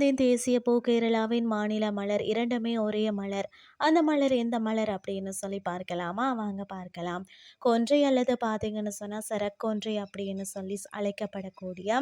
தேசிய பூ கேரளாவின் மாநில மலர் இரண்டுமே ஒரே மலர். அந்த மலர் எந்த மலர் அப்படின்னு சொல்லி பார்க்கலாமா? வாங்க பார்க்கலாம். கொன்றை அல்லது பார்த்தீங்கன்னு சொன்னால் சரக்கொன்றை அப்படின்னு சொல்லி அழைக்கப்படக்கூடிய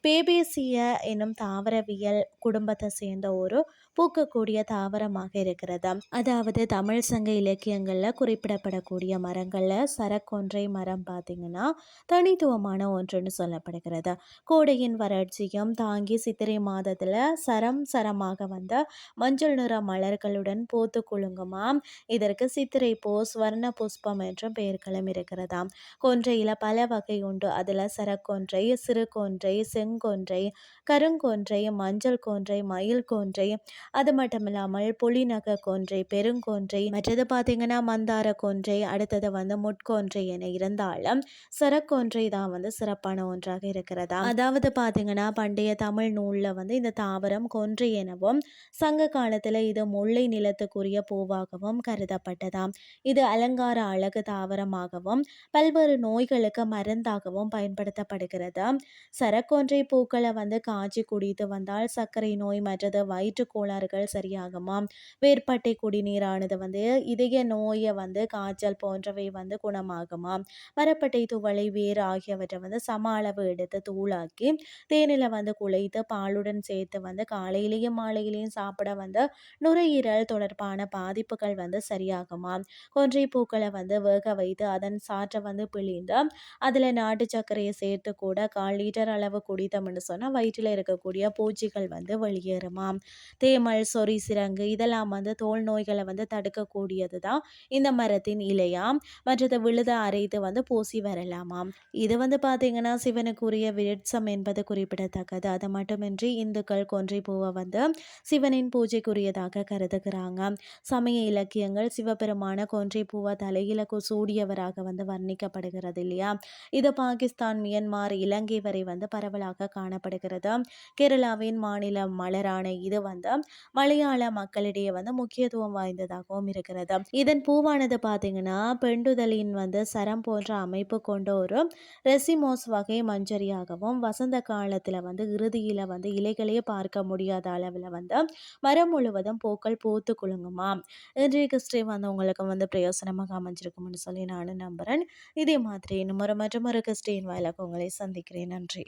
பேபேசிய என்னும் தாவரவியல் குடும்பத்தை சேர்ந்த ஒரு பூக்கக்கூடிய தாவரமாக இருக்கிறது. அதாவது தமிழ் சங்க இலக்கியங்களில் குறிப்பிடப்படக்கூடிய மரங்களில் சரக்கொன்றை மரம் பார்த்தீங்கன்னா தனித்துவமான ஒன்றுன்னு சொல்லப்படுகிறது. கோடையின் வறட்சியும் தாங்கி சித்திரை மாதத்தில் சரம் சரமாக வந்த மஞ்சள் நிற மலர்களுடன் போத்து குலுங்குமாம். இதற்கு சித்திரை போஸ் ஸ்வர்ண புஷ்பம் என்ற பெயர்களும் இருக்கிறதாம். கொன்றையில் பல வகை உண்டு. அதில் சரக்கொன்றை சிறு கொன்றை செங்கொன்றை கருங்கொன்றை மஞ்சள் கொன்றை மயில் கொன்றை அது மட்டும் இல்லாமல் புலிநக கொன்றை பெருங்கொன்றை மற்றது பார்த்தீங்கன்னா மந்தார கொன்றை அடுத்தது வந்து முட்கொன்றை என இருந்தாலும் சரக்கொன்றை தான் வந்து சிறப்பான ஒன்றாக இருக்கிறதா அதாவது பார்த்தீங்கன்னா பண்டைய தமிழ் நூலில் வந்து இந்த தாவரம் கொன்று எனவும் சங்க காலத்தில் இது முல்லை நிலத்துக்குரிய பூவாகவும் கருதப்பட்டதாம். இது அலங்கார அழகு தாவரமாகவும் பல்வேறு நோய்களுக்கு மருந்தாகவும் பயன்படுத்தப்படுகிறது. சரக்கொன்றை பூக்களை வந்து காய்ச்சி குடித்து வந்தால் சர்க்கரை நோய் மற்றது வயிற்று கோளாறுகள் சரியாகுமாம். வேர்பட்டை குடிநீரானது வந்து இதய நோயை வந்து காய்ச்சல் போன்றவை வந்து குணமாகுமாம். மரப்பட்டை துவளை வேர் ஆகியவற்றை வந்து சம அளவு எடுத்து தூளாக்கி தேனில வந்து குழைத்து பாலுடன் சேர்த்து வந்து காலையிலையும் மாலையிலையும் சாப்பிட வந்து நுரையீரல் தொடர்பான பாதிப்புகள் வந்து சரியாகுமா? கொன்றை பூக்களை வந்து வேக வைத்து அதன் சாற்றை வந்து பிழிந்து அதில் நாட்டு சர்க்கரையை சேர்த்து கூட கால் லிட்டர் அளவு குடித்தோம்னு சொன்னால் வயிற்றில் இருக்கக்கூடிய பூச்சிகள் வந்து வெளியேறுமாம் தேமல் சொறி சிரங்கு இதெல்லாம் வந்து தோல் நோய்களை வந்து தடுக்கக்கூடியது தான் இந்த மரத்தின் இலையாம் மற்றது விழுத அரைத்து வந்து பூசி வரலாமாம் இது வந்து பார்த்தீங்கன்னா சிவனுக்குரிய விருட்சம் என்பது குறிப்பிடத்தக்கது. அது மட்டுமின்றி இந்துக்கள் கொன்றை பூவை வந்து சிவனின் பூஜைக்குரியதாக கருதுகிறாங்க. சமய இலக்கியங்கள் சிவபெருமான கொன்றை பூவை தலையில சூடியவராக வந்து வர்ணிக்கப்படுகிறது இல்லையா? இது பாகிஸ்தான் மியன்மார் இலங்கை வரை வந்து பரவலாக காணப்படுகிறது. கேரளாவின் மாநில மலரான இது வந்து மலையாள மக்களிடையே வந்து முக்கியத்துவம் வாய்ந்ததாகவும் இருக்கிறது. இதன் பூவானது பார்த்தீங்கன்னா பெண்டுதலின் வந்து சரம் போன்ற அமைப்பு கொண்ட ஒரு ரெசிமோஸ் வகை மஞ்சரியாகவும் வசந்த காலத்தில் வந்து இறுதியில் வந்து இலைகளையே பார்க்க முடியாத அளவில் வந்து மரம் முழுவதும் பூக்கள் பூத்து குலுங்குமா? இன்றைய ஸ்ரீ வந்து உங்களுக்கு வந்து பிரயோசனமாக அமைஞ்சிருக்கும்னு சொல்லி நானும் நம்புகிறேன் இதே மாதிரி இன்னும் ஒரு மற்றும் ஒரு கிறிஸ்டின் வாயிலாக உங்களை சந்திக்கிறேன். நன்றி.